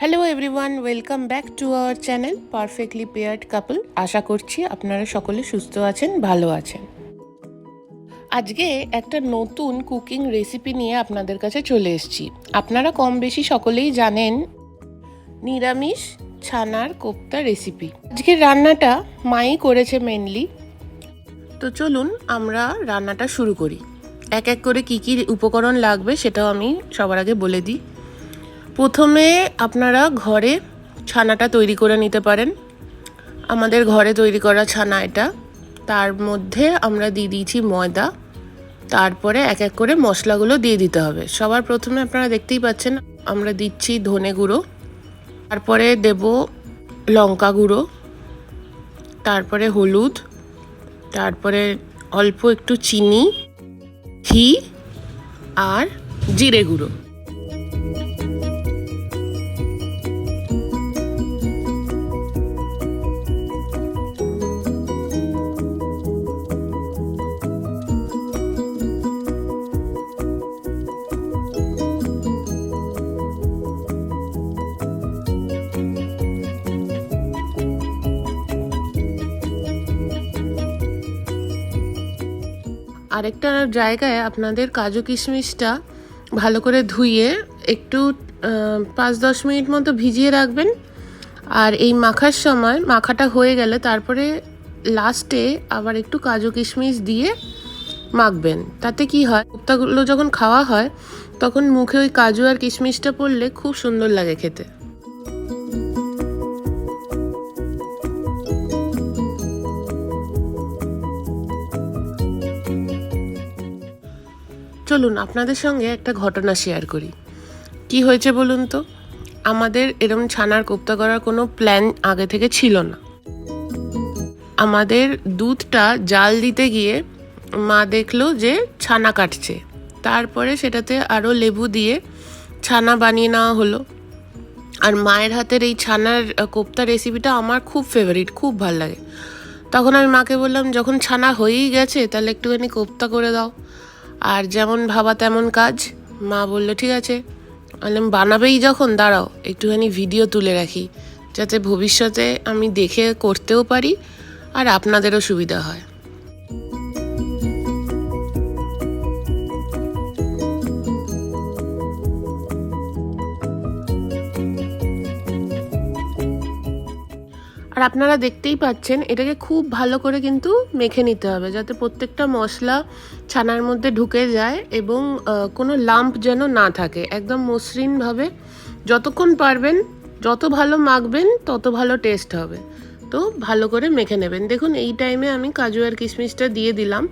Hello everyone welcome back to our channel perfectly paired couple আশা করছি আপনারা সকলে সুস্থ আছেন, ভালো আছেন। আজকে একটা নতুন কুকিং রেসিপি নিয়ে আপনাদের কাছে চলে এসেছি। আপনারা কম বেশি সকলেই জানেন নিরামিষ ছানার কোপ্তা রেসিপি আজকের রান্নাটা মাই করেছে মেনলি তো চলুন আমরা রান্নাটা শুরু করি। এক এক করে কি কি উপকরণ লাগবে সেটাও আমি সবার আগে বলে দিই। প্রথমে আপনারা ঘরে ছানাটা তৈরি করে নিতে পারেন। আমাদের ঘরে তৈরি করা ছানা এটা। তার মধ্যে আমরা দিয়ে দিয়েছি ময়দা। তারপরে এক এক করে মশলাগুলো দিয়ে দিতে হবে। সবার প্রথমে আপনারা দেখতেই পাচ্ছেন, আমরা দিচ্ছি ধনে গুঁড়ো। তারপরে দেব লঙ্কা গুঁড়ো। তারপরে হলুদ। তারপরে অল্প একটু চিনি, ঘি আর জিরে গুঁড়ো। আরেকটা জায়গায় আপনাদের কাজু কিশমিশটা ভালো করে ধুয়ে একটু পাঁচ দশ মিনিট মতো ভিজিয়ে রাখবেন। আর এই মাখার সময় মাখাটা হয়ে গেলে তারপরে লাস্টে আবার একটু কাজু কিশমিশ দিয়ে মাখবেন। তাতে কি হয় কোপ্তাগুলো যখন খাওয়া হয় তখন মুখে ওই কাজু আর কিশমিশটা পড়লে খুব সুন্দর লাগে খেতে। চলুন, আপনাদের সঙ্গে একটা ঘটনা শেয়ার করি। কি হয়েছে বলুন তো? আমাদের এরম ছানার কোপ্তা করার কোনো প্ল্যান আগে থেকে ছিল না। আমাদের দুধটা জাল দিতে গিয়ে মা দেখল যে ছানা কাটছে। তারপরে সেটাতে আরও লেবু দিয়ে ছানা বানিয়ে নেওয়া হলো। আর মায়ের হাতের এই ছানার কোপ্তা রেসিপিটা আমার খুব ফেভারিট খুব ভালো লাগে। তখন আমি মাকে বললাম, যখন ছানা হয়েই গেছে, তাহলে একটুখানি কোপ্তা করে দাও। আর যেমন ভাবা তেমন কাজ। মা বলল, ঠিক আছে। আমি বানাবেই যখন, দাঁড়াও, একটুখানি ভিডিও তুলে রাখি। যাতে ভবিষ্যতে আমি দেখে করতেও পারি আর আপনাদেরও সুবিধা হয়। আর আপনারা দেখতেই পাচ্ছেন, এটাকে খুব ভালো করে কিন্তু মেখে নিতে হবে যাতে প্রত্যেকটা মশলা ছানার মধ্যে ঢুকে যায় এবং কোনো লাম্প যেন না থাকে। একদম মসৃণভাবে যতক্ষণ পারবেন, যত ভালো মাখবেন, তত ভালো টেস্ট হবে। তো ভালো করে মেখে নেবেন। দেখুন, এই টাইমে আমি কাজু আর কিশমিশটা দিয়ে দিলাম।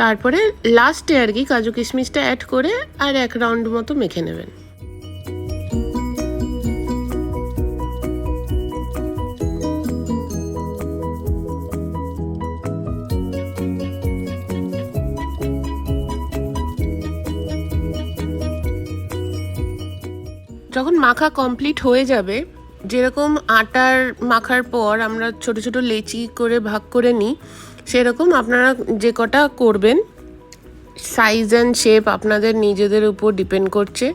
তারপরে লাস্টে আর কি কাজু কিশমিশটা অ্যাড করে আর এক রাউন্ড মতো মেখে নেবেন। যখন মাখা কমপ্লিট হয়ে যাবে, যেরকম আটার মাখার পর আমরা ছোট ছোট লেচি করে ভাগ করে নিই, সেরকম আপনারা যে কটা করবেন সাইজ অ্যান্ড শেপ আপনাদের নিজেদের উপর ডিপেন্ড করছে।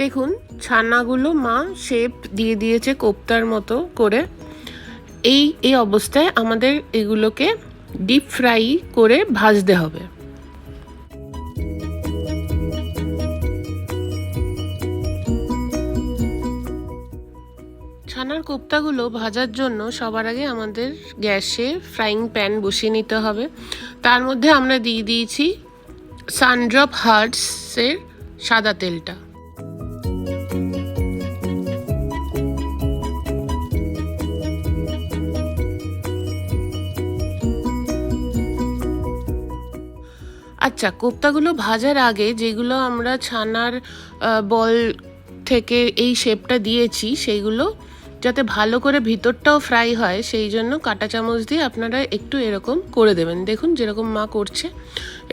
দেখুন, ছানাগুলো মা শেপ দিয়ে দিয়েছে কোপ্তার মতো করে। এই এই অবস্থায় আমাদের এগুলোকে ডিপ ফ্রাই করে ভাজতে হবে। ছানার কোপ্তাগুলো ভাজার জন্য সবার আগে আমাদের গ্যাসে ফ্রাইং প্যান বসিয়ে নিতে হবে। তার মধ্যে আমরা দিয়ে দিয়েছি সানড্রপ হার্টসের সাদা তেলটা। আচ্ছা কোপ্তাগুলো ভাজার আগে যেগুলো আমরা ছানার বল থেকে এই শেপটা দিয়েছি সেইগুলো যাতে ভালো করে ভিতরটাও ফ্রাই হয়, সেই জন্য কাঁটা চামচ দিয়ে আপনারা একটু এরকম করে দেবেন। দেখুন যেরকম মা করছে,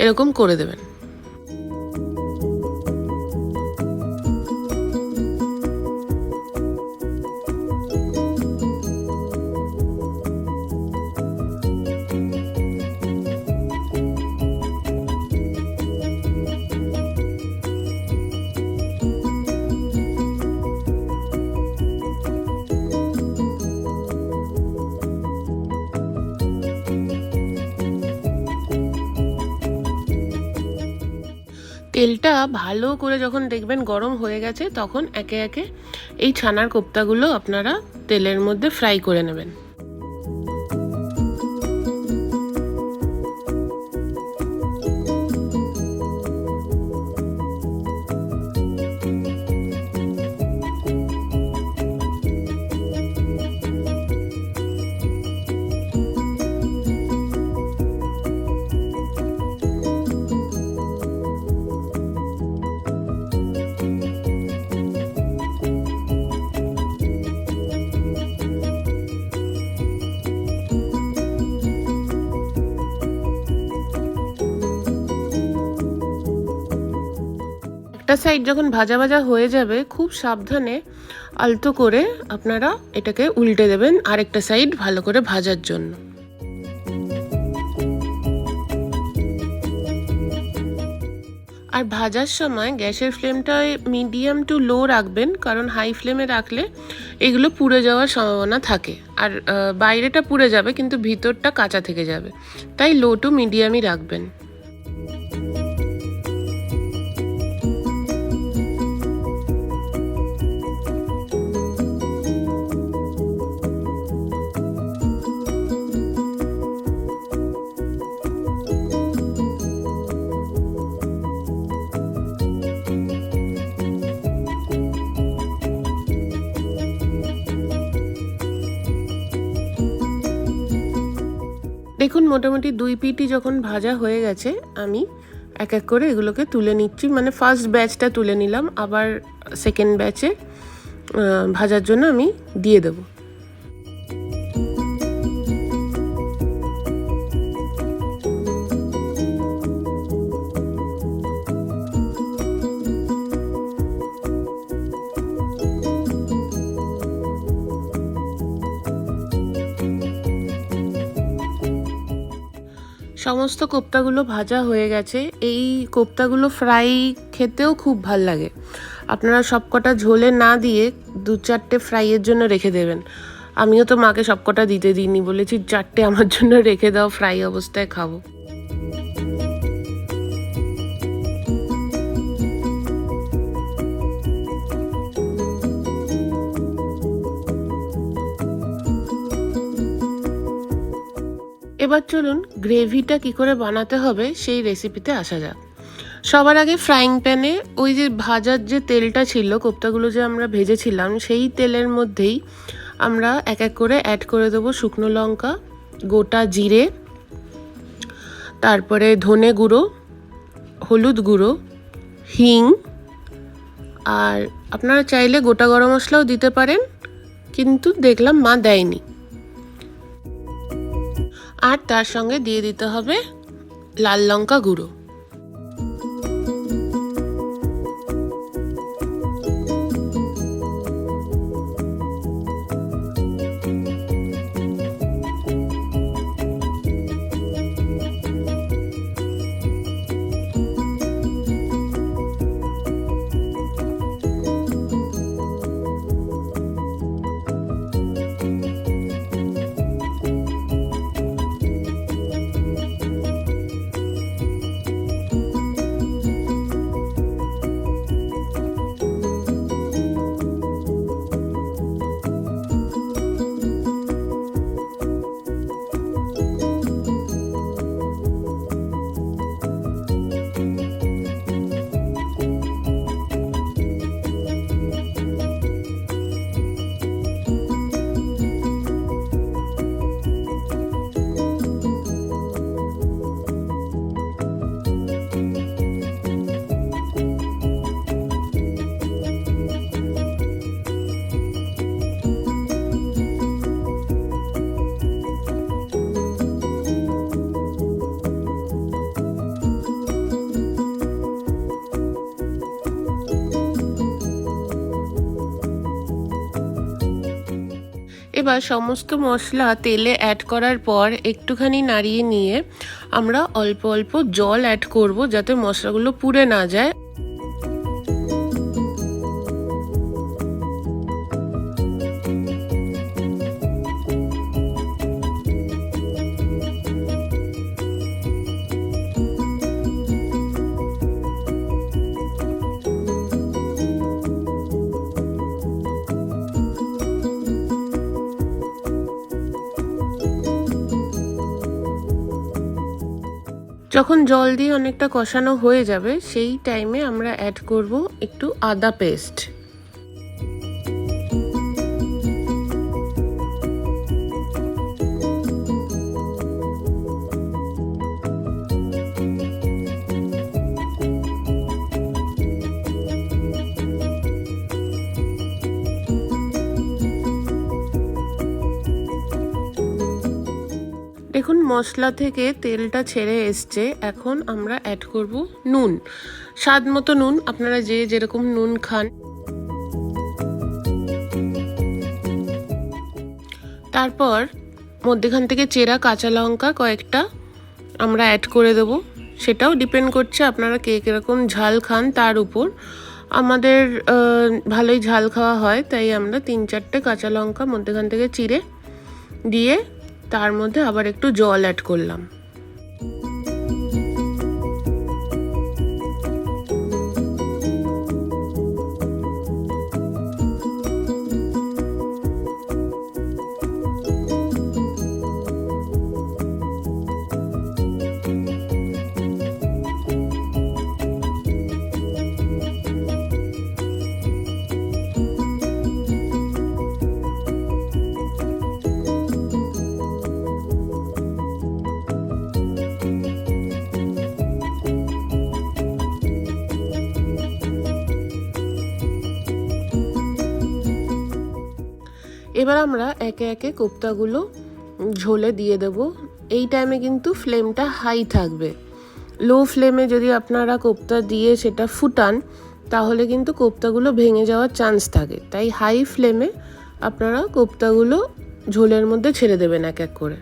এরকম করে দেবেন। তেলটা ভালো করে যখন দেখবেন গরম হয়ে গেছে, তখন একে একে এই ছানার কোপ্তাগুলো আপনারা তেলের মধ্যে ফ্রাই করে নেবেন। একটা সাইড যখন ভাজা ভাজা হয়ে যাবে, খুব সাবধানে আলতো করে আপনারা এটাকে উল্টে দেবেন আরেকটা সাইড ভালো করে ভাজার জন্য। আর ভাজার সময় গ্যাসের ফ্লেমটা মিডিয়াম টু লো রাখবেন, কারণ হাই ফ্লেমে রাখলে এগুলো পুড়ে যাওয়ার সম্ভাবনা থাকে। আর বাইরেটা পুড়ে যাবে, কিন্তু ভিতরটা কাঁচা থেকে যাবে। তাই লো টু মিডিয়ামই রাখবেন। দেখুন, মোটামুটি দুই পিটি যখন ভাজা হয়ে গেছে, আমি এক এক করে এগুলোকে তুলে নিচ্ছি। মানে ফার্স্ট ব্যাচটা তুলে নিলাম, আবার সেকেন্ড ব্যাচে ভাজার জন্য আমি দিয়ে দেবো। সমস্ত কোপ্তাগুলো ভাজা হয়ে গেছে। এই কোপ্তাগুলো ফ্রাই খেতেও খুব ভালো লাগে। আপনারা সবকটা ঝোলে না দিয়ে দু চারটে ফ্রাইয়ের জন্য রেখে দেবেন। আমিও তো মাকে সবকটা দিতে দিইনি, বলেছি চারটে আমার জন্য রেখে দাও, ফ্রাই অবস্থায় খাব। এবার চলুন গ্রেভিটা কি করে বানাতে হবে সেই রেসিপিতে আসা যাক। সবার আগে ফ্রাইং প্যানে ওই যে ভাজার যে তেলটা ছিল, কোপ্তাগুলো যে আমরা ভেজেছিলাম, সেই তেলের মধ্যেই আমরা এক এক করে অ্যাড করে দেবো শুকনো লঙ্কা, গোটা জিরে, তারপরে ধনে গুঁড়ো, হলুদ গুঁড়ো, হিং, আর আপনারা চাইলে গোটা গরম মশলাও দিতে পারেন, কিন্তু দেখলাম মা দেয়নি। আর তার সঙ্গে দিয়ে দিতে হবে লাল লঙ্কা গুঁড়ো। এবার সমস্ত মশলা তেলে অ্যাড করার পর একটুখানি নাড়িয়ে নিয়ে আমরা অল্প অল্প জল অ্যাড করব যাতে মশলাগুলো পুড়ে না যায়। যখন জল দিয়ে অনেকটা কষানো হয়ে যাবে, সেই টাইমে আমরা অ্যাড করব একটু আদা পেস্ট দেখুন, মশলা থেকে তেলটা ছেড়ে এসছে। এখন আমরা অ্যাড করব নুন। স্বাদ মতো নুন, আপনারা যে যেরকম নুন খান। তারপর মধ্যেখান থেকে চেরা কাঁচা লঙ্কা কয়েকটা আমরা অ্যাড করে দেবো। সেটাও ডিপেন্ড করছে আপনারা কে কীরকম ঝাল খান তার উপর। আমাদের ভালোই ঝাল খাওয়া হয়, তাই আমরা তিন চারটে কাঁচা লঙ্কা মধ্যেখান থেকে চিড়ে দিয়ে তার মধ্যে আবার একটু জল অ্যাড করলাম। এবার আমরা একে একে কোপ্তাগুলো ঝোলে দিয়ে দেব। এই টাইমে কিন্তু ফ্লেমটা হাই থাকবে। লো ফ্লেমে যদি আপনারা কোপ্তা দিয়ে সেটা ফুটান, তাহলে কিন্তু কোপ্তাগুলো ভেঙে যাওয়ার চান্স থাকে। তাই হাই ফ্লেমে আপনারা কোপ্তাগুলো ঝোলের মধ্যে ছেড়ে দেবেন এক এক করে।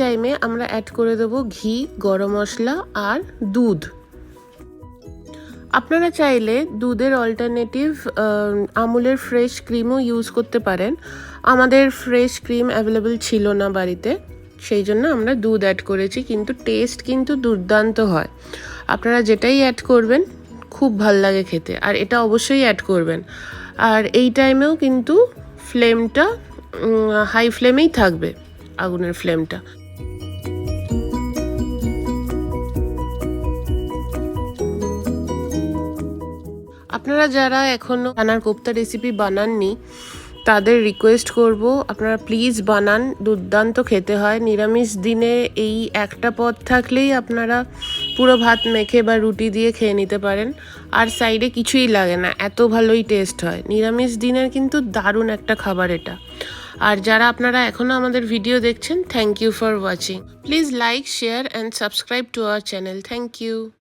টাইমে আমরা অ্যাড করে দেবো ঘি, গরম মশলা আর দুধ। আপনারা চাইলে দুধের অল্টারনেটিভ আমুলের ফ্রেশ ক্রিমও ইউজ করতে পারেন। আমাদের ফ্রেশ ক্রিম অ্যাভেলেবেল ছিল না বাড়িতে, সেই জন্য আমরা দুধ অ্যাড করেছি, কিন্তু টেস্ট কিন্তু দুর্দান্ত হয়। আপনারা যেটাই অ্যাড করবেন, খুব ভালো লাগে খেতে, আর এটা অবশ্যই অ্যাড করবেন। আর এই টাইমেও কিন্তু ফ্লেমটা হাই ফ্লেমেই থাকবে, আগুনের ফ্লেমটা আপনারা যারা এখনও ছানার কোপ্তা রেসিপি বানাননি, তাদের রিকোয়েস্ট করব, আপনারা প্লিজ বানান, দুর্দান্ত খেতে হয়। নিরামিষ দিনে এই একটা পদ থাকলেই আপনারা পুরো ভাত মেখে বা রুটি দিয়ে খেয়ে নিতে পারেন। আর সাইডে কিছুই লাগে না, এত ভালোই টেস্ট হয়। নিরামিষ দিনের কিন্তু দারুণ একটা খাবার এটা। আর যারা আপনারা এখনও আমাদের ভিডিও দেখছেন thank you for watching please like share and subscribe to our channel thank you